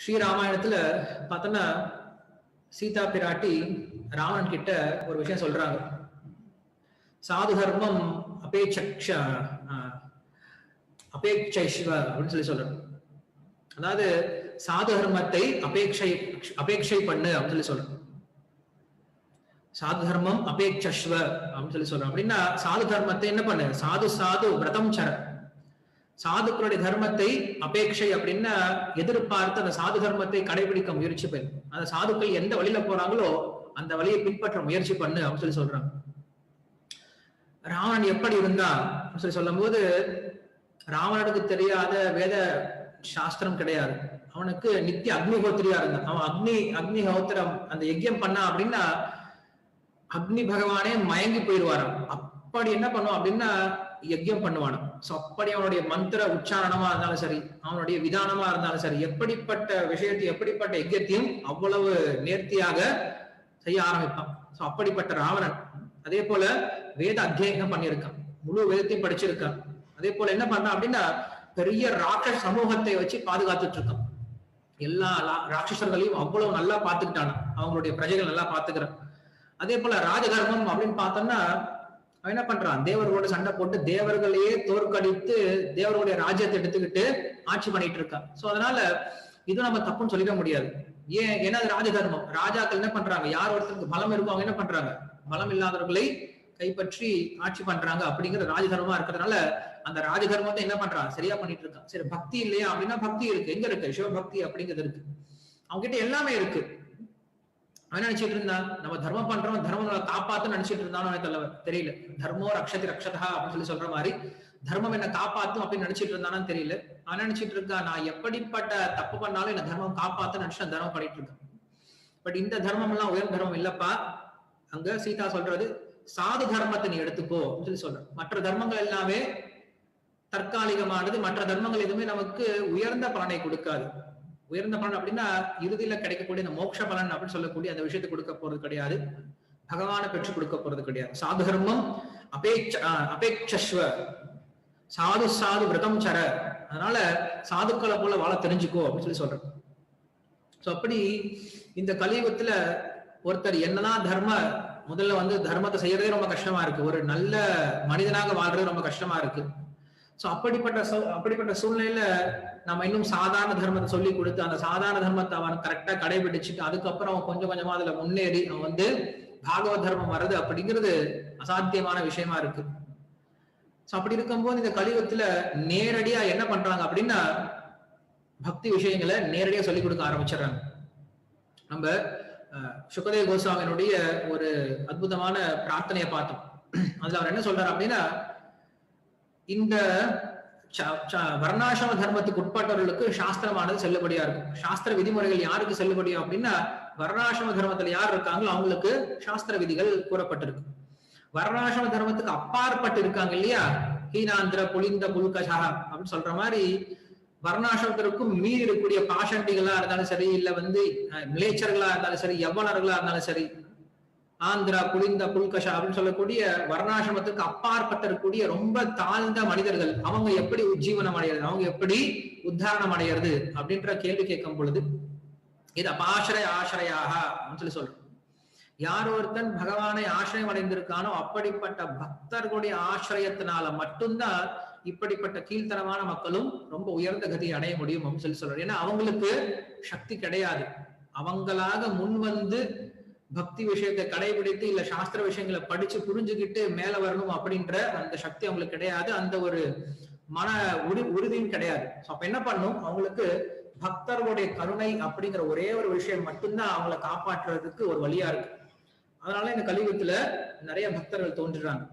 ஸ்ரீராமாயணத்துல பார்த்தோன்னா சீதா பிராட்டி ராவணன் கிட்ட ஒரு விஷயம் சொல்றாங்க. சாது தர்மம் அபேட்ச ஆஹ், அபேட்சைஷ்வ அப்படின்னு சொல்லி சொல்றாங்க. அதாவது சாது தர்மத்தை அபேட்சை அபேட்சை பண்ணு அப்படின்னு சொல்லி சொல்றாங்க. சாது தர்மம் அபேட்சஸ்வ அப்படின்னு சொல்லி சொல்றோம் அப்படின்னா சாது தர்மத்தை என்ன பண்ணு? சாது சாது விரதம் சர சாதுக்களுடைய தர்மத்தை அபேட்சை அப்படின்னு எதிர்பார்த்து அந்த சாது தர்மத்தை கடைபிடிக்க முயற்சி பண்ணு. அந்த சாதுக்கள் எந்த வழியில போறாங்களோ அந்த வழியை பின்பற்ற முயற்சி பண்ணு அப்படின்னு சொல்லி சொல்றாங்க. ராவணன் எப்படி இருந்தா அப்படின்னு சொல்லி சொல்லும் போது ராவணனுக்கு தெரியாத வேத சாஸ்திரம் கிடையாது. அவனுக்கு நித்திய அக்னிஹோத்திரியா இருந்தான். அவன் அக்னி அக்னிஹோத்திரம் அந்த யஜ்யம் பண்ணா அப்படின்னா அக்னி பகவானே மயங்கி போயிடுவாராம். அப்படி என்ன பண்ணுவான் அப்படின்னா யஜ்யம் பண்ணுவானாம். சோ அப்படி அவனுடைய மந்திர உச்சாரணமா இருந்தாலும் சரி அவனுடைய விதானமா இருந்தாலும் சரி எப்படிப்பட்ட விஷயத்தை எப்படிப்பட்ட யஜ்யத்தையும் அவ்வளவு நேர்த்தியாக செய்ய ஆரம்பிப்பான். சோ அப்படிப்பட்ட ராவணன் அதே போல வேத அத்தியாயம் பண்ணியிருக்கான். முழு வேதத்தையும் படிச்சிருக்கான். அதே போல என்ன பண்ணான் அப்படின்னா பெரிய ராட்ச சமூகத்தை வச்சு பாதுகாத்துட்டு இருக்கான் எல்லா ராட்சசர்களையும் அவ்வளவு நல்லா பாத்துக்கிட்டான் அவங்களுடைய பிரஜைகள் நல்லா பாத்துக்கிறான் அதே போல ராஜதர்மம் அப்படின்னு பார்த்தோம்னா அவன் என்ன பண்றான்? தேவர்களோட சண்டை போட்டு தேவர்களையே தோற்கடித்து தேவர்களுடைய ராஜ்யத்தை எடுத்துக்கிட்டு ஆட்சி பண்ணிட்டு இருக்கான். சோ அதனால இது நம்ம தப்புன்னு சொல்லிட முடியாது. ஏன்? ஏன்னா அது ராஜதர்மம் ராஜாக்கள் என்ன பண்றாங்க? யார் ஒருத்தருக்கு பலம் இருக்கும் அவங்க என்ன பண்றாங்க? பலம் இல்லாதவர்களை கைப்பற்றி ஆட்சி பண்றாங்க அப்படிங்கிற ராஜதர்மமா இருக்கிறதுனால அந்த ராஜதர்மத்தை என்ன பண்றான் சரியா பண்ணிட்டு இருக்கான். சரி பக்தி இல்லையா அப்படின்னா பக்தி இருக்கு. எங்க இருக்கு? சிவபக்தி அப்படிங்கிறது இருக்கு. அவங்க கிட்ட எல்லாமே இருக்கு. அவன் நினைச்சிட்டு இருந்தான் நம்ம தர்மம் பண்றவன் தர்மம் காப்பாத்து நினைச்சிட்டு இருந்தானோ எனக்கு தெரியல தெரியல. தர்மோ ரக்ஷதி ரக்ஷதா அப்படின்னு சொல்லி சொல்ற மாதிரி தர்மம் என்ன காப்பாத்தும் அப்படின்னு நினைச்சிட்டு இருந்தானு தெரியல. அவன் நினைச்சிட்டு இருக்கான் நான் எப்படிப்பட்ட தப்பு பண்ணாலும் என்ன தர்மம் காப்பாத்து நினைச்சு நான் தர்மம் பண்ணிட்டு இருக்கேன். பட் இந்த தர்மம் எல்லாம் உயர் தர்மம் இல்லப்பா. அங்க சீதா சொல்றது சாது தர்மத்தை நீ எடுத்துக்கோ அப்படின்னு சொல்லி சொல்ற மற்ற தர்மங்கள் எல்லாமே தற்காலிகமானது. மற்ற தர்மங்கள் எதுவுமே நமக்கு உயர்ந்த பலனை கொடுக்காது. உயர்ந்த பலன் அப்படின்னா இறுதியில கிடைக்கக்கூடிய இந்த மோட்ச பலன் அப்படின்னு சொல்லக்கூடிய அந்த விஷயத்தை கொடுக்க போறது கிடையாது. பகவானை பெற்று கொடுக்க போறது கிடையாது. சாது தர்மம் அபேட்ச அபேட்சஸ்வ. சாது சாது விரதம் சர. அதனால சாதுக்களை போல வாழ தெரிஞ்சுக்கோ அப்படின்னு சொல்லி சொல்றேன் ஸோ அப்படி இந்த கலியுகத்துல ஒருத்தர் என்னதான் தர்ம முதல்ல வந்து தர்மத்தை செய்யறதே ரொம்ப கஷ்டமா இருக்கு. ஒரு நல்ல மனிதனாக வாழ்றது ரொம்ப கஷ்டமா இருக்கு. ஸோ அப்படிப்பட்ட சூ- அப்படிப்பட்ட சூழ்நிலையில நம்ம இன்னும் சாதாரண தர்மத்தை சொல்லி கொடுத்து அந்த சாதாரண தர்மத்தை அவன் கரெக்டா கடைபிடிச்சுட்டு அதுக்கப்புறம் அவன் கொஞ்சம் கொஞ்சமா அதுல முன்னேறி அவன் வந்து பாகவத் தர்மம் வர்றது அப்படிங்கிறது அசாத்தியமான விஷயமா இருக்கு. அப்படி இருக்கும்போது இந்த கலியுகத்துல நேரடியா என்ன பண்றாங்க அப்படின்னா பக்தி விஷயங்களை நேரடியா சொல்லி கொடுக்க ஆரம்பிச்சிடுறாங்க. நம்ம அஹ், சுகதேவ கோஸ்வாமியினுடைய ஒரு அற்புதமான பிரார்த்தனையை பார்த்தோம். அதுல அவர் என்ன சொல்றாரு அப்படின்னா இந்த வர்ணாசிரம தர்மத்துக்கு உட்பட்டவர்களுக்கு சாஸ்திரமானது செல்லுபடியா இருக்கும். சாஸ்திர விதிமுறைகள் யாருக்கு செல்லுபடியும் அப்படின்னா வர்ணாசிரம தர்மத்துல யார் இருக்காங்களோ அவங்களுக்கு சாஸ்திர விதிகள் கூறப்பட்டிருக்கு. வர்ணாசிரம தர்மத்துக்கு அப்பாற்பட்டு இருக்காங்க இல்லையா? ஹீனாந்திர புலிந்த புல்கசா அப்படின்னு சொல்ற மாதிரி வர்ணாசிரமத்திற்கும் மீறி இருக்கக்கூடிய பாஷண்டிகளா இருந்தாலும் சரி இல்ல வந்து மிளேச்சர்களா இருந்தாலும் சரி எவ்வளர்களா இருந்தாலும் சரி ஆந்திரா புலிந்த புல்கஷா அப்படின்னு சொல்லக்கூடிய வர்ணாசிரமத்துக்கு அப்பாற்பட்ட இருக்கக்கூடிய ரொம்ப தாழ்ந்த மனிதர்கள். அவங்க எப்படி உஜ்ஜீவனம் அடையிறது? அவங்க எப்படி உத்தாரணம் அடையிறது? அப்படின்ற கேள்வி கேட்கும் பொழுது இது அபாசிரய ஆசிரயாக அப்படின்னு சொல்லி சொல்றோம். யார் ஒருத்தன் பகவானை ஆசிரியம் அடைந்திருக்கானோ அப்படிப்பட்ட பக்தர்களுடைய ஆசிரியத்தினால மட்டும்தான் இப்படிப்பட்ட கீழ்த்தனமான மக்களும் ரொம்ப உயர்ந்த கதியை அடைய முடியும் அப்படின்னு சொல்லி சொல்றாரு ஏன்னா அவங்களுக்கு சக்தி கிடையாது. அவங்களாக முன் வந்து பக்தி விஷயத்தை கடைபிடித்து இல்ல சாஸ்திர விஷயங்களை படிச்சு புரிஞ்சுக்கிட்டு மேல வரணும் அப்படின்ற அந்த சக்தி அவங்களுக்கு கிடையாது. அந்த ஒரு மன உறு உறுதியும் கிடையாது. So அப்ப என்ன பண்ணும் அவங்களுக்கு பக்தர்களுடைய கருணை அப்படிங்கிற ஒரே ஒரு விஷயம் மட்டும்தான் அவங்கள காப்பாற்றுறதுக்கு ஒரு வழியா இருக்கு. அதனால இந்த கலியுகத்துல நிறைய பக்தர்கள் தோன்றுறாங்க.